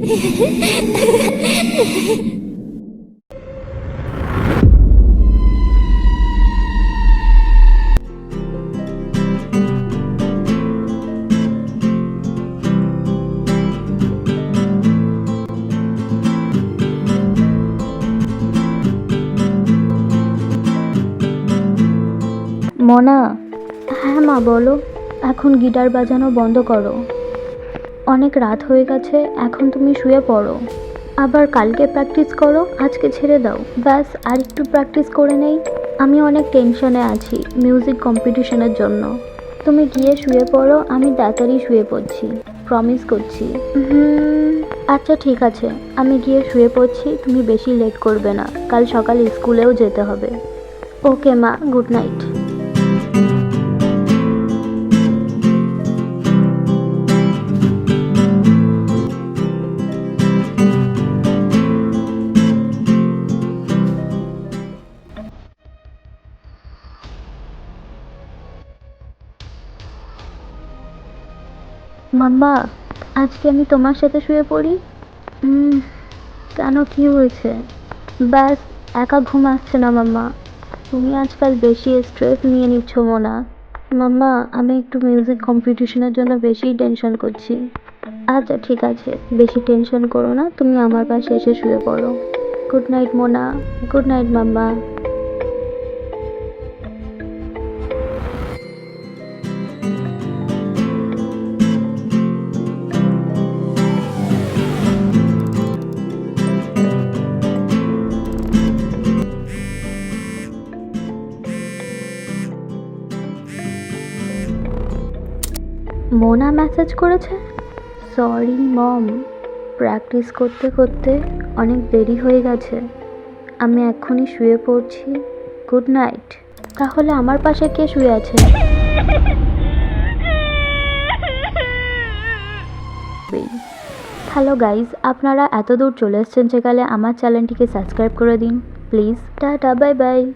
মনা। হ্যাঁ মা বলো। এখন গিটার বাজানো বন্ধ করো। অনেক রাত হয়ে গেছে, এখন তুমি শুয়ে পড়ো। আবার কালকে প্র্যাকটিস করো, আজকে ছেড়ে দাও। ব্যাস, আর একটু প্র্যাকটিস করে নেই। আমি অনেক টেনশনে আছি মিউজিক কম্পিটিশনের জন্য। তুমি গিয়ে শুয়ে পড়ো, আমি তাড়াতাড়ি শুয়ে পড়ছি। প্রমিস করছি। আচ্ছা ঠিক আছে। আমি গিয়ে শুয়ে পড়ছি, তুমি বেশি লেট করবে না। কাল সকালে স্কুলেও যেতে হবে। ওকে মা গুড নাইট মাম্মা, আজকে আমি তোমার সাথে শুয়ে পড়ি। কেন কি হয়েছে? ব্যাস, একা ঘুম আসছে না মাম্মা। তুমি আজকাল বেশি স্ট্রেস নিয়ে নিচ্ছ মোনা। মাম্মা, আমি একটু মিউজিক কম্পিটিশনের জন্য বেশি টেনশন করছি। আচ্ছা ঠিক আছে। বেশি টেনশন করো না, তুমি আমার পাশে এসে শুয়ে পড়ো। Good night Mona. Good night mamma. Mona message করেছে? সরি মম প্র্যাকটিস করতে করতে অনেক দেরি হয়ে গেছে। আমি এক্ষুনি শুয়ে পড়ছি। গুড নাইট তাহলে আমার পাশে কে শুয়ে আছে? হ্যালো গাইজ আপনারা এত দূর চলে এসেছেন সেকালে আমার চ্যানেলটিকে সাবস্ক্রাইব করে দিন। Please tata bye bye